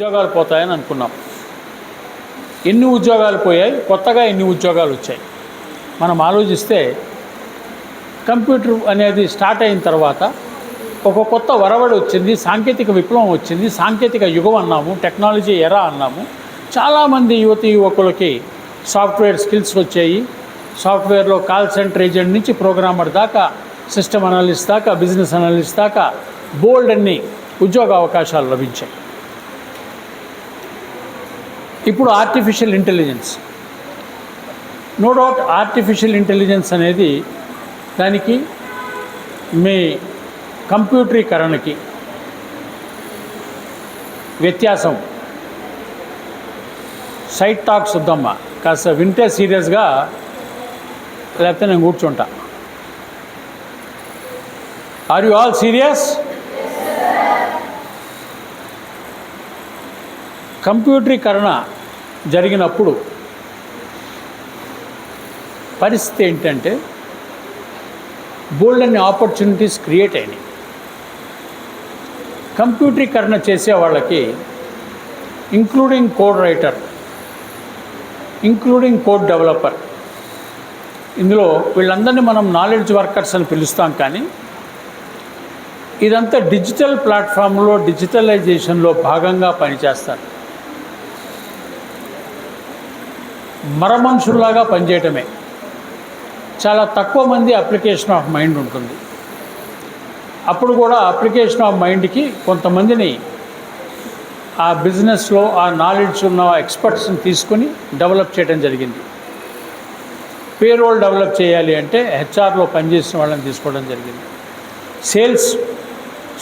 ఉద్యోగాలు పోతాయని అనుకున్నాం. ఎన్ని ఉద్యోగాలు పోయాయి? కొత్తగా ఎన్ని ఉద్యోగాలు వచ్చాయి? మనం ఆలోచిస్తే కంప్యూటర్ అనేది స్టార్ట్ అయిన తర్వాత ఒక కొత్త వరవడి వచ్చింది సాంకేతిక విప్లవం వచ్చింది సాంకేతిక యుగం అన్నాము టెక్నాలజీ ఎరా అన్నాము. చాలామంది యువతి యువకులకి సాఫ్ట్వేర్ స్కిల్స్ వచ్చాయి. సాఫ్ట్వేర్లో కాల్ సెంటర్ ఏజెంట్ నుంచి ప్రోగ్రామర్ దాకా సిస్టమ్ అనలిస్ట్ దాకా బిజినెస్ అనలిస్ట్ దాకా బోల్డ్ అన్ని ఉద్యోగ అవకాశాలు లభించాయి. ఇప్పుడు artificial intelligence no doubt artificial intelligence అనేది దానికి మీ కంప్యూటరీకరణకి వ్యత్యాసం. సైట్ టాక్ వద్దమ్మా కాస్త వింటే సీరియస్గా లేకపోతే నేను కూర్చుంటా. ఆర్ యు ఆల్ సీరియస్ కంప్యూటరీకరణ జరిగినప్పుడు పరిస్థితి ఏంటంటే బోల్డ్ అన్ని ఆపర్చునిటీస్ క్రియేట్ అయినాయి. కంప్యూటరీకరణ చేసే వాళ్ళకి including code writer including code developer. ఇందులో వీళ్ళందరినీ మనం నాలెడ్జ్ వర్కర్స్ అని పిలుస్తాం కానీ ఇదంతా డిజిటల్ ప్లాట్ఫామ్లో డిజిటలైజేషన్లో భాగంగా పనిచేస్తారు. మరమనుషుల్లాగా పనిచేయటమే. చాలా తక్కువ మంది అప్లికేషన్ ఆఫ్ మైండ్ ఉంటుంది. అప్పుడు కూడా అప్లికేషన్ ఆఫ్ మైండ్కి కొంతమందిని ఆ బిజినెస్లో ఆ నాలెడ్జ్ ఉన్న ఎక్స్పర్ట్స్ని తీసుకొని డెవలప్ చేయడం జరిగింది. పేరోల్ డెవలప్ చేయాలి అంటే హెచ్ఆర్లో పనిచేసిన వాళ్ళని తీసుకోవడం జరిగింది. సేల్స్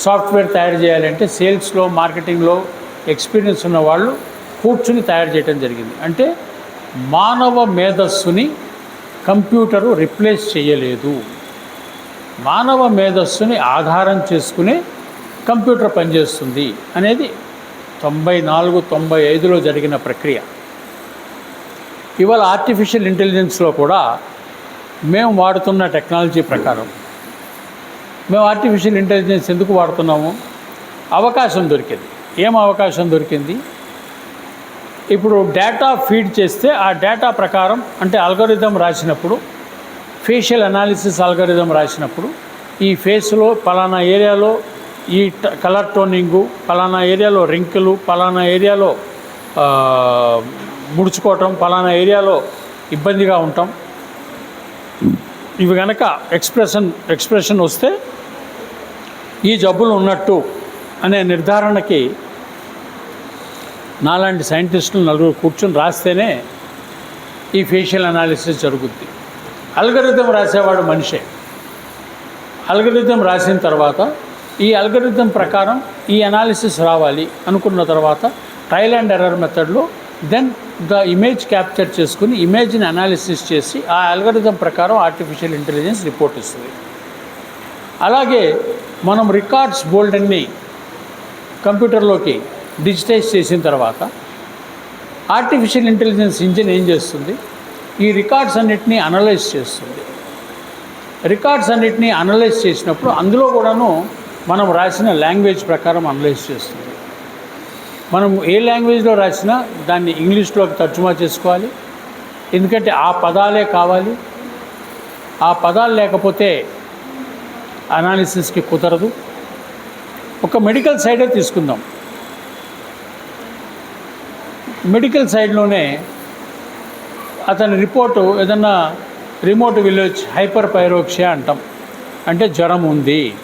సాఫ్ట్వేర్ తయారు చేయాలి అంటే సేల్స్లో మార్కెటింగ్లో ఎక్స్పీరియన్స్ ఉన్న వాళ్ళు కూర్చుని తయారు చేయడం జరిగింది. అంటే మానవ మేధస్సుని కంప్యూటరు రిప్లేస్ చేయలేదు. మానవ మేధస్సుని ఆధారం చేసుకునే కంప్యూటర్ పనిచేస్తుంది అనేది తొంభై నాలుగు తొంభై ఐదులో జరిగిన ప్రక్రియ. ఇవాళ ఆర్టిఫిషియల్ ఇంటెలిజెన్స్లో కూడా మేము వాడుతున్న టెక్నాలజీ ప్రకారం. మేము ఆర్టిఫిషియల్ ఇంటెలిజెన్స్ ఎందుకు వాడుతున్నాము? అవకాశం దొరికింది. ఏం అవకాశం దొరికింది? ఇప్పుడు డేటా ఫీడ్ చేస్తే ఆ డేటా ప్రకారం అంటే అల్గోరిథం రాసినప్పుడు ఫేషియల్ అనాలిసిస్ అల్గోరిథం రాసినప్పుడు ఈ ఫేస్లో పలానా ఏరియాలో ఈ కలర్ టోనింగు పలానా ఏరియాలో రింకులు పలానా ఏరియాలో ముడుచుకోవటం పలానా ఏరియాలో ఇబ్బందిగా ఉంటాం. ఇవి కనుక ఎక్స్ప్రెషన్ ఎక్స్ప్రెషన్ వస్తే ఈ జబ్బులు ఉన్నట్టు అనే నిర్ధారణకి నాలాంటి సైంటిస్టులు నలుగురు కూర్చొని రాస్తేనే ఈ ఫేషియల్ అనాలిసిస్ జరుగుద్ది. అల్గరిథం రాసేవాడు మనిషే. అల్గరిథం రాసిన తర్వాత ఈ అల్గరిథం ప్రకారం ఈ అనాలిసిస్ రావాలి అనుకున్న తర్వాత ట్రయల్ అండ్ ఎర్రర్ మెథడ్లో దెన్ ద ఇమేజ్ క్యాప్చర్ చేసుకుని ఇమేజ్ని అనాలిసిస్ చేసి ఆ అల్గరిథం ప్రకారం ఆర్టిఫిషియల్ ఇంటెలిజెన్స్ రిపోర్ట్ ఇస్తుంది. అలాగే మనం రికార్డ్స్ బోల్డన్ని కంప్యూటర్లోకి డిజిటైజ్ చేసిన తర్వాత ఆర్టిఫిషియల్ ఇంటెలిజెన్స్ ఇంజిన్ ఏం చేస్తుంది? ఈ రికార్డ్స్ అన్నిటినీ అనలైజ్ చేస్తుంది. రికార్డ్స్ అన్నిటినీ అనలైజ్ చేసినప్పుడు అందులో కూడాను మనం రాసిన లాంగ్వేజ్ ప్రకారం అనలైజ్ చేస్తుంది. మనం ఏ లాంగ్వేజ్లో రాసినా దాన్ని ఇంగ్లీష్లోకి తర్జుమా చేసుకోవాలి. ఎందుకంటే ఆ పదాలే కావాలి. ఆ పదాలు లేకపోతే అనాలిసిస్కి కుదరదు. ఒక మెడికల్ సైడే తీసుకుందాం. మెడికల్ సైడ్లోనే అతని రిపోర్టు ఏదన్నా రిమోట్ విలేజ్ హైపర్ పైరోక్షియా అంటాం. అంటే జ్వరం ఉంది.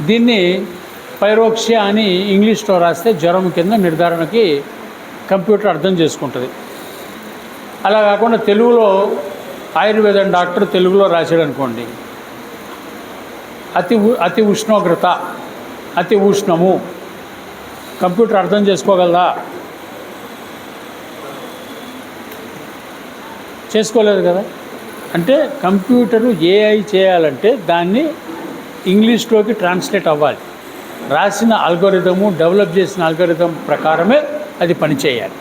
దీన్ని పైరోక్షియా అని ఇంగ్లీష్లో రాస్తే జ్వరం కింద నిర్ధారణకి కంప్యూటర్ అర్థం చేసుకుంటుంది. అలా కాకుండా తెలుగులో ఆయుర్వేదం డాక్టర్ తెలుగులో రాశాడు అనుకోండి అతి ఉ- అతి ఉష్ణోగ్రత అతి ఉష్ణము. కంప్యూటర్ అర్థం చేసుకోగలదా? చేసుకోలేదు కదా. అంటే కంప్యూటరు ఏఐ చేయాలంటే దాన్ని ఇంగ్లీష్లోకి ట్రాన్స్లేట్ అవ్వాలి. రాసిన అల్గోరిథము డెవలప్ చేసిన అల్గోరిథం ప్రకారమే అది పనిచేయాలి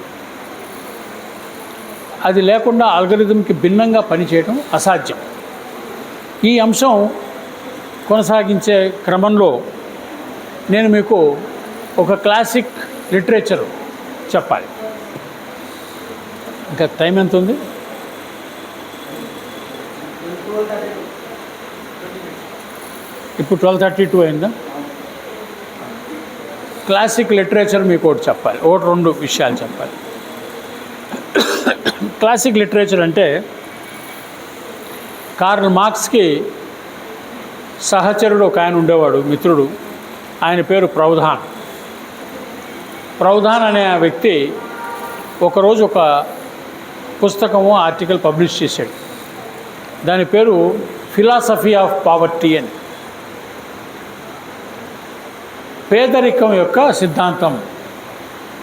అది లేకుండా అల్గోరిథంకి భిన్నంగా పనిచేయడం అసాధ్యం. ఈ అంశం కొనసాగించే క్రమంలో నేను మీకు ఒక క్లాసిక్ లిటరేచర్ చెప్పాలి. ఇంకా టైం ఎంత ఉంది ఇప్పుడు ట్వెల్వ్ థర్టీ టూ అయిందా? క్లాసిక్ లిటరేచర్ మీకు ఒకటి చెప్పాలి. ఒకటి రెండు విషయాలు చెప్పాలి. క్లాసిక్ లిటరేచర్ అంటే కార్ల్ మార్క్స్కి సహచరుడు ఒక ఆయన ఉండేవాడు మిత్రుడు. ఆయన పేరు ప్రౌధాన్. ప్రౌధాన్ అనే ఆ వ్యక్తి ఒకరోజు ఒక పుస్తకము ఆర్టికల్ పబ్లిష్ చేశాడు. దాని పేరు ఫిలాసఫీ ఆఫ్ పావర్టీ అని. పేదరికం యొక్క సిద్ధాంతం.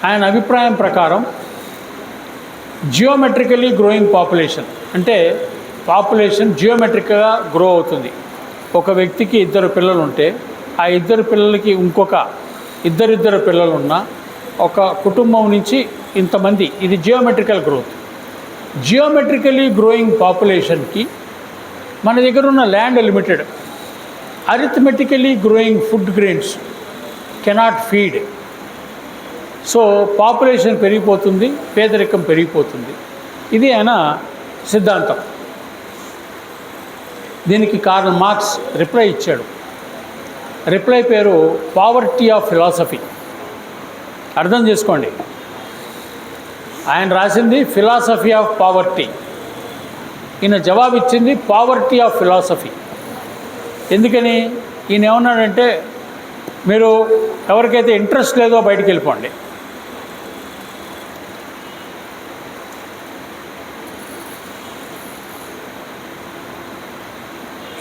ఆయన అభిప్రాయం ప్రకారం జియోమెట్రికలీ గ్రోయింగ్ పాపులేషన్. అంటే పాపులేషన్ జియోమెట్రిక్గా గ్రో అవుతుంది. ఒక వ్యక్తికి ఇద్దరు పిల్లలు ఉంటే ఆ ఇద్దరు పిల్లలకి ఇంకొక ఇద్దరిద్దరు పిల్లలు ఉన్న ఒక కుటుంబం నుంచి ఇంతమంది ఇది జియోమెట్రికల్ గ్రోత్. జియోమెట్రికలీ గ్రోయింగ్ పాపులేషన్కి మన దగ్గర ఉన్న land limited. Arithmetically growing food grains. Cannot feed so population పెరిగిపోతుంది పేదరికం పెరిగిపోతుంది. ఇది ఆయన సిద్ధాంతం. దీనికి కారణం మార్క్స్ రిప్లై ఇచ్చాడు. రిప్లై పేరు పావర్టీ ఆఫ్ ఫిలాసఫీ అర్థం చేసుకోండి. ఆయన రాసింది ఫిలాసఫీ ఆఫ్ పావర్టీ ఈయన జవాబు ఇచ్చింది పావర్టీ ఆఫ్ ఫిలాసఫీ ఎందుకని? ఈయన ఏమన్నాడంటే మీరు ఎవరికైతే ఇంట్రెస్ట్ లేదో బయటికి వెళ్ళిపోండి.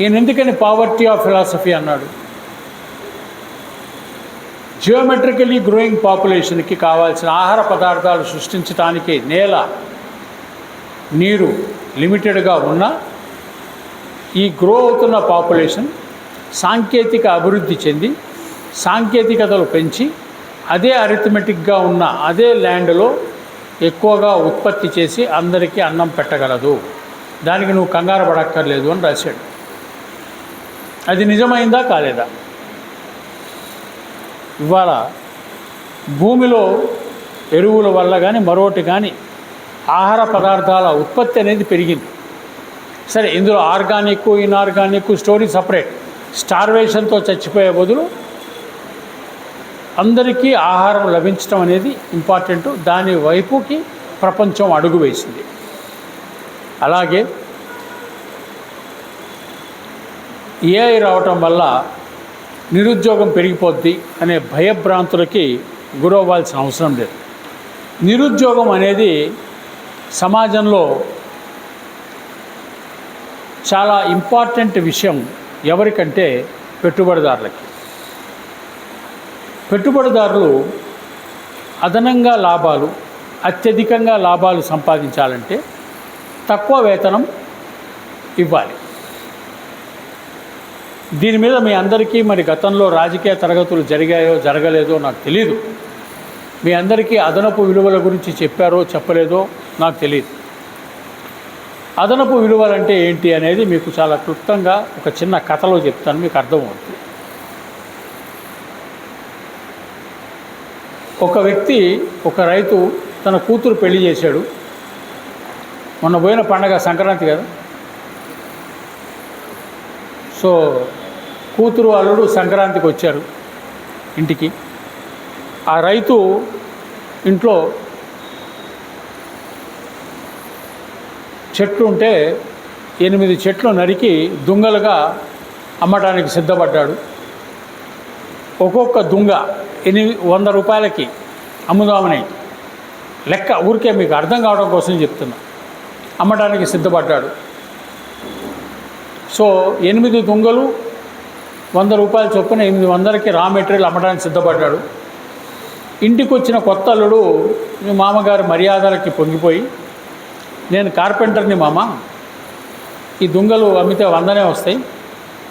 ఈయన ఎందుకని పావర్టీ ఆఫ్ ఫిలాసఫీ అన్నాడు? జియోమెట్రికలీ గ్రోయింగ్ పాపులేషన్కి కావాల్సిన ఆహార పదార్థాలు సృష్టించడానికి నేల నీరు లిమిటెడ్గా ఉన్న ఈ గ్రో అవుతున్న పాపులేషన్ సాంకేతిక అభివృద్ధి చెంది సాంకేతికతలు పెంచి అదే అరిథమెటిక్గా ఉన్న అదే ల్యాండ్లో ఎక్కువగా ఉత్పత్తి చేసి అందరికీ అన్నం పెట్టగలదు. దానికి నువ్వు కంగారు పడక్కర్లేదు అని రాశాడు. అది నిజమైందా కాలేదా? ఇవాళ భూమిలో ఎరువుల వల్ల కానీ మరొకటి కానీ ఆహార పదార్థాల ఉత్పత్తి అనేది పెరిగింది. సరే ఇందులో ఆర్గానిక్ ఇన్ఆర్గానిక్ స్టోరీ సపరేట్. స్టార్వేషన్తో చచ్చిపోయే బదులు అందరికీ ఆహారం లభించడం అనేది ఇంపార్టెంట్. దాని వైపుకి ప్రపంచం అడుగు వేసింది. అలాగే ఏఐ రావటం వల్ల నిరుద్యోగం పెరిగిపోద్ది అనే భయభ్రాంతులకి గురవ్వాల్సిన అవసరం లేదు. నిరుద్యోగం అనేది సమాజంలో చాలా ఇంపార్టెంట్ విషయం ఎవరికంటే పెట్టుబడిదారులకి. పెట్టుబడిదారులు అదనంగా లాభాలు అత్యధికంగా లాభాలు సంపాదించాలంటే తక్కువ వేతనం ఇవ్వాలి. దీని మీద మీ అందరికీ మరి గతంలో రాజకీయ తరగతులు జరిగాయో జరగలేదో నాకు తెలియదు మీ అందరికీ అదనపు విలువల గురించి చెప్పారో చెప్పలేదో నాకు తెలియదు అదనపు విలువలంటే ఏంటి అనేది మీకు చాలా క్లుప్తంగా ఒక చిన్న కథలో చెప్తాను మీకు అర్థమవుతుంది. ఒక వ్యక్తి ఒక రైతు తన కూతురు పెళ్ళి చేశాడు. మొన్న పోయిన పండగ సంక్రాంతి కదా. సో కూతురు అల్లుడు సంక్రాంతికి వచ్చారు ఇంటికి. ఆ రైతు ఇంట్లో చెట్లు ఉంటే ఎనిమిది చెట్లు నరికి దుంగలుగా అమ్మడానికి సిద్ధపడ్డాడు. ఒక్కొక్క దుంగ ఎనిమిది వంద రూపాయలకి అమ్ముదామని. లెక్క ఊరికే మీకు అర్థం కావడం కోసం చెప్తున్నా. అమ్మడానికి సిద్ధపడ్డాడు. సో ఎనిమిది దుంగలు వంద రూపాయల చొప్పున ఎనిమిది వందలకి రా మెటీరియల్ అమ్మడానికి సిద్ధపడ్డాడు. ఇంటికి వచ్చిన కొత్త అల్లుడు మీ మామగారి మర్యాదలకి పొంగిపోయి నేను కార్పెంటర్ని మామ ఈ దుంగలు అమ్మితే వందనే వస్తాయి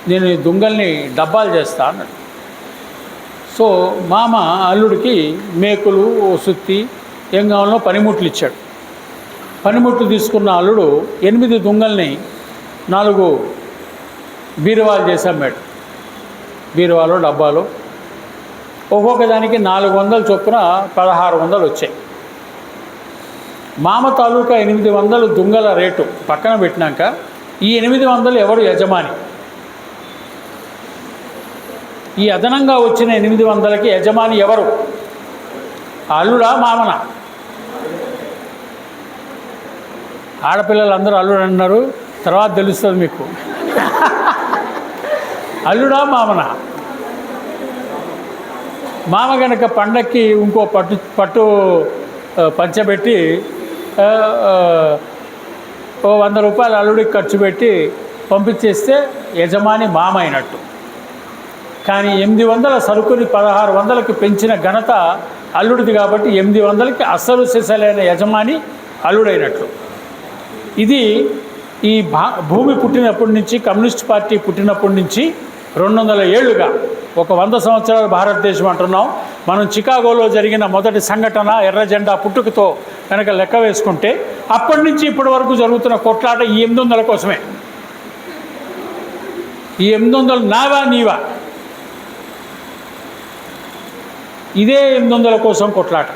నేను ఈ దుంగల్ని డబ్బాలు చేస్తా అన్నాడు. సో మామ అల్లుడికి మేకులు సుత్తి ఏం కావాలో పనిముట్లు ఇచ్చాడు. పనిముట్లు తీసుకున్న అల్లుడు ఎనిమిది దుంగల్ని నాలుగు బీరువాలు చేసి అమ్మాడు బీరువాలో డబ్బాలో. ఒక్కొక్క దానికి నాలుగు వందలు చొప్పున పదహారు వందలు వచ్చాయి. మామ తాలూకా ఎనిమిది వందలు దుంగల రేటు పక్కన పెట్టినాక ఈ ఎనిమిది వందలు ఎవరు యజమాని? ఈ అదనంగా వచ్చిన ఎనిమిది వందలకి యజమాని ఎవరు? అల్లుడా మామన? ఆడపిల్లలు అందరూ అల్లుడు అన్నారు తర్వాత తెలుస్తుంది మీకు. అల్లుడా మామన? మామ గనక పండక్కి ఇంకో పట్టు పట్టు పంచబెట్టి ఓ వంద రూపాయలు అల్లుడికి ఖర్చు పెట్టి పంపించేస్తే యజమాని మామ అయినట్టు. కానీ ఎనిమిది వందల సరుకుని పదహారు వందలకు పెంచిన ఘనత అల్లుడిది కాబట్టి ఎనిమిది వందలకి అసలు సిసలైన యజమాని అల్లుడైనట్లు. ఇది ఈ భా భూమి పుట్టినప్పటి నుంచి కమ్యూనిస్ట్ పార్టీ పుట్టినప్పటి నుంచి రెండు వందల ఏళ్ళుగా ఒక వంద సంవత్సరాల భారతదేశం అంటున్నాం. మనం చికాగోలో జరిగిన మొదటి సంఘటన ఎర్ర జెండా పుట్టుకతో కనుక లెక్క వేసుకుంటే అప్పటి నుంచి ఇప్పటి వరకు జరుగుతున్న కొట్లాట ఈ ఎనిమిది వందల కోసమే. ఈ ఎనిమిది వందలు నావా నీవా? ఇదే ఎనిమిది వందల కోసం కొట్లాట.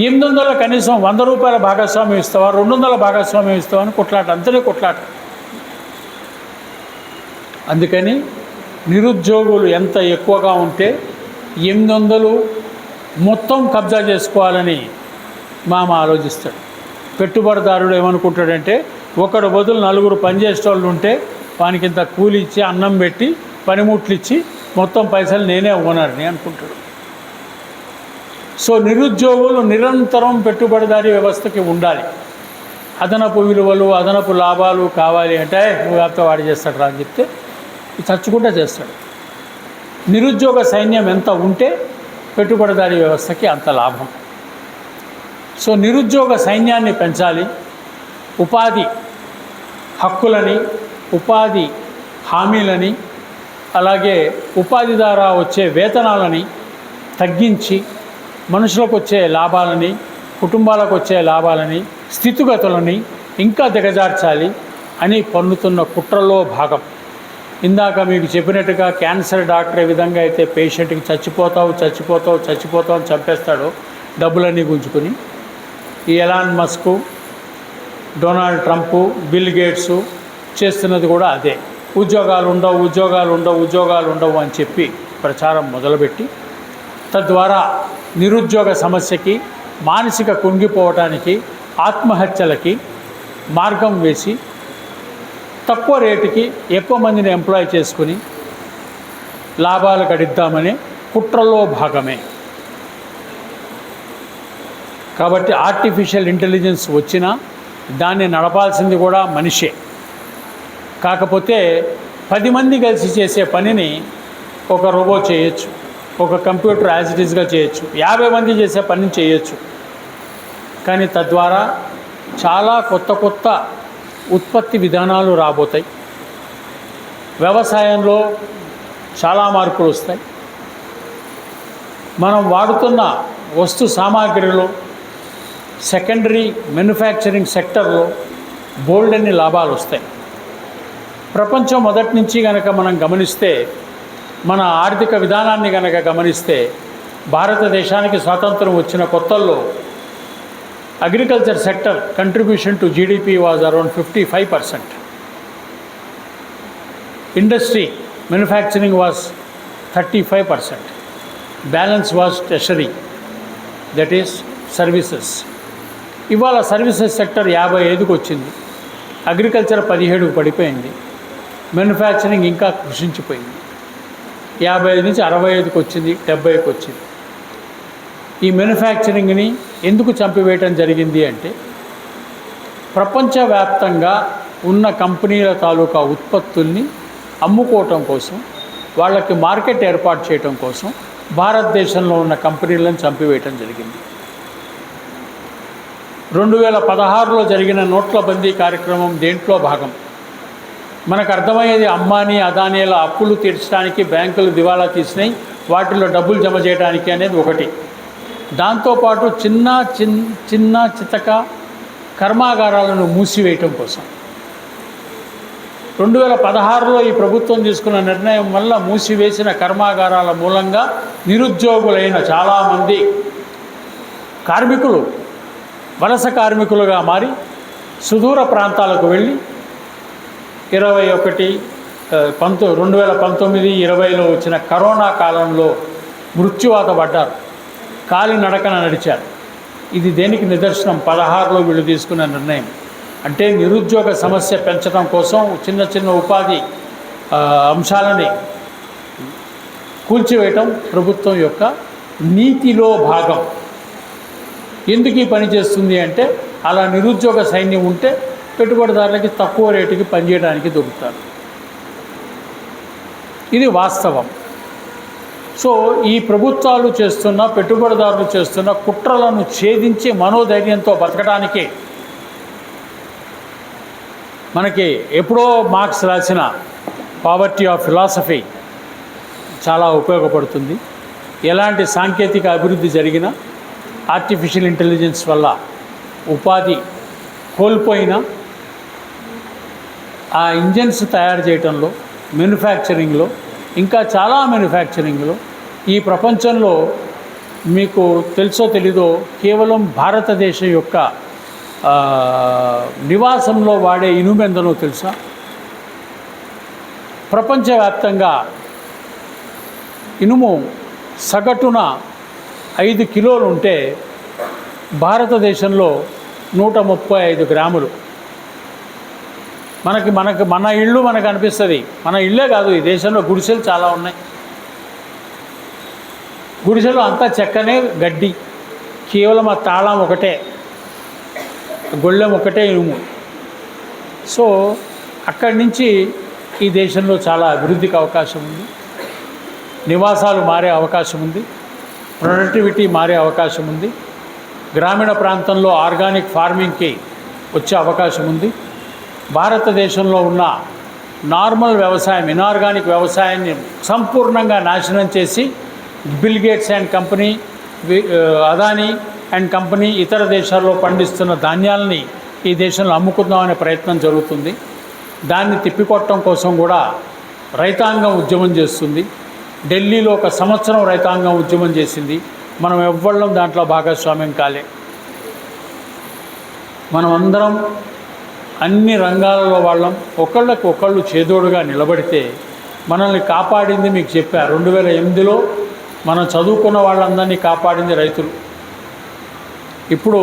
ఎనిమిది వందల కనీసం వంద రూపాయల భాగస్వామ్యం ఇస్తావా? రెండు వందల భాగస్వామ్యం ఇస్తావా అని కొట్లాట. అంతనే కొట్లాట. అందుకని నిరుద్యోగులు ఎంత ఎక్కువగా ఉంటే ఎనిమిది వందలు మొత్తం కబ్జా చేసుకోవాలని మామ ఆలోచిస్తాడు. పెట్టుబడిదారుడు ఏమనుకుంటాడంటే ఒకడు బదులు నలుగురు పనిచేసేవాళ్ళు ఉంటే వానికి ఇంత కూలి ఇచ్చి అన్నం పెట్టి పనిముట్లు ఇచ్చి మొత్తం పైసలు నేనే ఓనర్ని అనుకుంటాడు. సో నిరుద్యోగులు నిరంతరం పెట్టుబడిదారీ వ్యవస్థకి ఉండాలి. అదనపు విలువలు అదనపు లాభాలు కావాలి అంటే నువ్వు వాడు చేస్తాడు రా అని చెప్తే చచ్చుకుంటా చేస్తాడు. నిరుద్యోగ సైన్యం ఎంత ఉంటే పెట్టుబడిదారీ వ్యవస్థకి అంత లాభం. సో నిరుద్యోగ సైన్యాన్ని పెంచాలి. ఉపాధి హక్కులని ఉపాధి హామీలని అలాగే ఉపాధి ద్వారా వచ్చే వేతనాలని తగ్గించి మనుషులకు వచ్చే లాభాలని కుటుంబాలకు వచ్చే లాభాలని స్థితిగతులని ఇంకా దిగజార్చాలి అని పన్నుతున్న కుట్రలో భాగం. ఇందాక మీకు చెప్పినట్టుగా క్యాన్సర్ డాక్టర్ ఏ విధంగా అయితే పేషెంట్కి చచ్చిపోతావు చచ్చిపోతావు చచ్చిపోతావు అని చంపేస్తాడో డబ్బులన్నీ గుంజుకుని ఈ Elon Musk Donald Trump Bill Gates చేస్తున్నది కూడా అదే. ఉద్యోగాలు ఉండవు ఉద్యోగాలు ఉండవు ఉద్యోగాలు ఉండవు అని చెప్పి ప్రచారం మొదలుపెట్టి తద్వారా నిరుద్యోగ సమస్యకి మానసిక కుంగిపోవటానికి ఆత్మహత్యలకి మార్గం వేసి తక్కువ రేటుకి ఎక్కువ మందిని ఎంప్లాయ్ చేసుకుని లాభాలు గడిద్దామనే కుట్రలో భాగమే. కాబట్టి ఆర్టిఫిషియల్ ఇంటెలిజెన్స్ వచ్చినా దాన్ని నడపాల్సింది కూడా మనిషే. కాకపోతే పది మంది కలిసి చేసే పనిని ఒక రోబో చేయొచ్చు ఒక కంప్యూటర్ యాజ్ ఇట్ చేయొచ్చు యాభై మంది చేసే పనిని చేయొచ్చు. కానీ తద్వారా చాలా కొత్త కొత్త ఉత్పత్తి విధానాలు రాబోతాయి. వ్యవసాయంలో చాలా మార్పులు వస్తాయి. మనం వాడుతున్న వస్తు సామాగ్రిలో సెకండరీ మ్యానుఫ్యాక్చరింగ్ సెక్టర్లో బోల్డ్ అన్ని లాభాలు వస్తాయి. ప్రపంచం మొదటి నుంచి కనుక మనం గమనిస్తే మన ఆర్థిక విధానాన్ని కనుక గమనిస్తే భారతదేశానికి స్వాతంత్రం వచ్చిన కొత్తల్లో agriculture sector contribution to GDP was around fifty five percent industry manufacturing was thirty five percent balance was tertiary that is services ఇవాళ సర్వీసెస్ సెక్టర్ యాభై ఐదుకు వచ్చింది. అగ్రికల్చర్ పదిహేడుకు పడిపోయింది. మ్యానుఫ్యాక్చరింగ్ ఇంకా కృషించిపోయింది. యాభై ఐదు నుంచి అరవై ఐదుకి వచ్చింది డెబ్బైకి వచ్చింది. ఈ మ్యానుఫ్యాక్చరింగ్ని ఎందుకు చంపివేయటం జరిగింది అంటే ప్రపంచవ్యాప్తంగా ఉన్న కంపెనీల తాలూకా ఉత్పత్తుల్ని అమ్ముకోవటం కోసం వాళ్ళకి మార్కెట్ ఏర్పాటు చేయటం కోసం భారతదేశంలో ఉన్న కంపెనీలను చంపివేయటం జరిగింది. రెండు వేల పదహారులో జరిగిన నోట్ల బందీ కార్యక్రమం దేంట్లో భాగం? మనకు అర్థమయ్యేది అంబానీ అదానీల అప్పులు తీర్చడానికి బ్యాంకులు దివాలా తీసినాయి. వాటిలో డబ్బులు జమ చేయడానికి అనేది ఒకటి. దాంతోపాటు చిన్న చిన్ చిన్న చితక కర్మాగారాలను మూసివేయటం కోసం. రెండు వేల పదహారులో ఈ ప్రభుత్వం తీసుకున్న నిర్ణయం వల్ల మూసివేసిన కర్మాగారాల మూలంగా నిరుద్యోగులైన చాలామంది కార్మికులు వలస కార్మికులుగా మారి సుదూర ప్రాంతాలకు వెళ్ళి ఇరవై ఒకటి పంతొ రెండు వేల పంతొమ్మిది ఇరవైలో వచ్చిన కరోనా కాలంలో మృత్యువాత పడ్డారు. కాలి నడకన నడిచారు. ఇది దేనికి నిదర్శనం? పదహారులో వీళ్ళు తీసుకున్న నిర్ణయం. అంటే నిరుద్యోగ సమస్య పెంచడం కోసం చిన్న చిన్న ఉపాధి అంశాలని కూల్చివేయటం ప్రభుత్వం యొక్క నీతిలో భాగం. ఎందుకు ఈ పని చేస్తుంది అంటే అలా నిరుద్యోగ సైన్యం ఉంటే పెట్టుబడిదారులకి తక్కువ రేటుకి పనిచేయడానికి దొరుకుతారు. ఇది వాస్తవం. సో ఈ ప్రభుత్వాలు చేస్తున్న పెట్టుబడిదారులు చేస్తున్న కుట్రలను ఛేదించి మనోధైర్యంతో బతకడానికి మనకి ఎప్పుడో మార్క్స్ రాసిన పావర్టీ ఆఫ్ ఫిలాసఫీ చాలా ఉపయోగపడుతుంది. ఎలాంటి సాంకేతిక అభివృద్ధి జరిగినా ఆర్టిఫిషియల్ ఇంటెలిజెన్స్ వల్ల ఉపాధి కోల్పోయినా ఆ ఇంజన్స్ తయారు చేయటంలో మ్యానుఫ్యాక్చరింగ్లో ఇంకా చాలా మ్యానుఫ్యాక్చరింగ్లో ఈ ప్రపంచంలో మీకు తెలుసో తెలీదో కేవలం భారతదేశం యొక్క నివాసంలో వాడే ఇనుమెందనో తెలుసా? ప్రపంచవ్యాప్తంగా ఇనుము సగటున ఐదు కిలోలు ఉంటే భారతదేశంలో నూట ముప్పై ఐదు గ్రాములు. మనకి మనకు మన ఇళ్ళు మనకు అనిపిస్తుంది. మన ఇళ్ళే కాదు ఈ దేశంలో గుడిసెలు చాలా ఉన్నాయి. గుడిసెలు అంతా చెక్కనే గడ్డి. కేవలం ఆ తాళం ఒకటే. గొళ్ళెం ఒకటే ఇనుము. సో అక్కడి నుంచి ఈ దేశంలో చాలా అభివృద్ధికి అవకాశం ఉంది. నివాసాలు మారే అవకాశం ఉంది. ప్రొడక్టివిటీ మారే అవకాశం ఉంది. గ్రామీణ ప్రాంతంలో ఆర్గానిక్ ఫార్మింగ్కి వచ్చే అవకాశం ఉంది. భారతదేశంలో ఉన్న నార్మల్ వ్యవసాయం ఇనార్గానిక్ వ్యవసాయాన్ని సంపూర్ణంగా నాశనం చేసి Bill Gates and company Adani and company ఇతర దేశాల్లో పండిస్తున్న ధాన్యాలని ఈ దేశంలో అమ్ముకుందామనే ప్రయత్నం జరుగుతుంది. దాన్ని తిప్పికొట్టడం కోసం కూడా రైతాంగం ఉద్యమం చేస్తుంది. ఢిల్లీలో ఒక సంవత్సరం రైతాంగం ఉద్యమం చేసింది. మనం ఎవ్వళ్ళం దాంట్లో భాగస్వామ్యం కాలే. మనం అందరం అన్ని రంగాలలో వాళ్ళం. ఒకళ్ళకు ఒకళ్ళు చేదోడుగా నిలబడితే మనల్ని కాపాడింది మీకు చెప్పా. రెండు వేల ఎనిమిదిలో మనం చదువుకున్న వాళ్ళందరినీ కాపాడింది రైతులు. ఇప్పుడు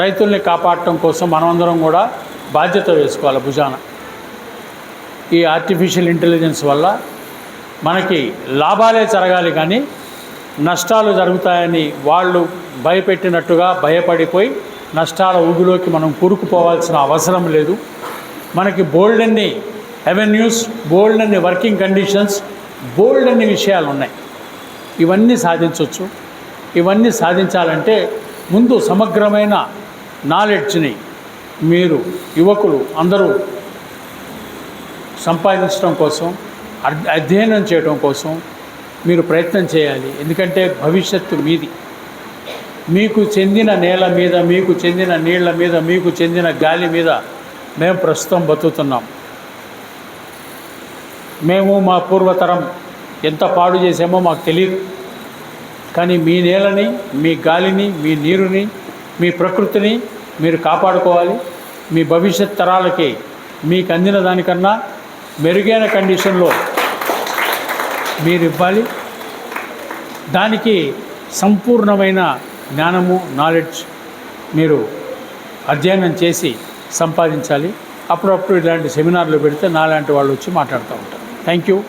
రైతుల్ని కాపాడటం కోసం మనమందరం కూడా బాధ్యత వేసుకోవాలి భుజాన. ఈ ఆర్టిఫిషియల్ ఇంటెలిజెన్స్ వల్ల మనకి లాభాలే జరగాలి కానీ నష్టాలు జరుగుతాయని వాళ్ళు భయపెట్టినట్టుగా భయపడిపోయి నష్టాల ఊగిలోకి మనం కూరుకుపోవాల్సిన అవసరం లేదు. మనకి బోల్డ్ అన్ని అవెన్యూస్ బోల్డ్ అన్ని వర్కింగ్ కండిషన్స్ బోల్డ్ అన్ని విషయాలు ఉన్నాయి. ఇవన్నీ సాధించవచ్చు ఇవన్నీ సాధించాలంటే ముందు సమగ్రమైన నాలెడ్జ్ని మీరు యువకులు అందరూ సంపాదించడం కోసం అధ్యయనం చేయడం కోసం మీరు ప్రయత్నం చేయాలి. ఎందుకంటే భవిష్యత్తు మీది. మీకు చెందిన నేల మీద మీకు చెందిన నీళ్ళ మీద మీకు చెందిన గాలి మీద మేము ప్రస్తుతం బతుకుతున్నాం. మేము మా పూర్వతరం ఎంత పాడు చేసామో మాకు తెలియదు కానీ మీ నేలని మీ గాలిని మీ నీరుని మీ ప్రకృతిని మీరు కాపాడుకోవాలి. మీ భవిష్యత్ తరాలకి మీకు అందిన దానికన్నా మెరుగైన కండిషన్లో మీరు ఇవ్వాలి. దానికి సంపూర్ణమైన జ్ఞానము నాలెడ్జ్ మీరు అధ్యయనం చేసి సంపాదించాలి. అప్పుడప్పుడు ఇలాంటి సెమినార్లు పెడితే నాలాంటి వాళ్ళు వచ్చి మాట్లాడుతూ ఉంటారు. Thank you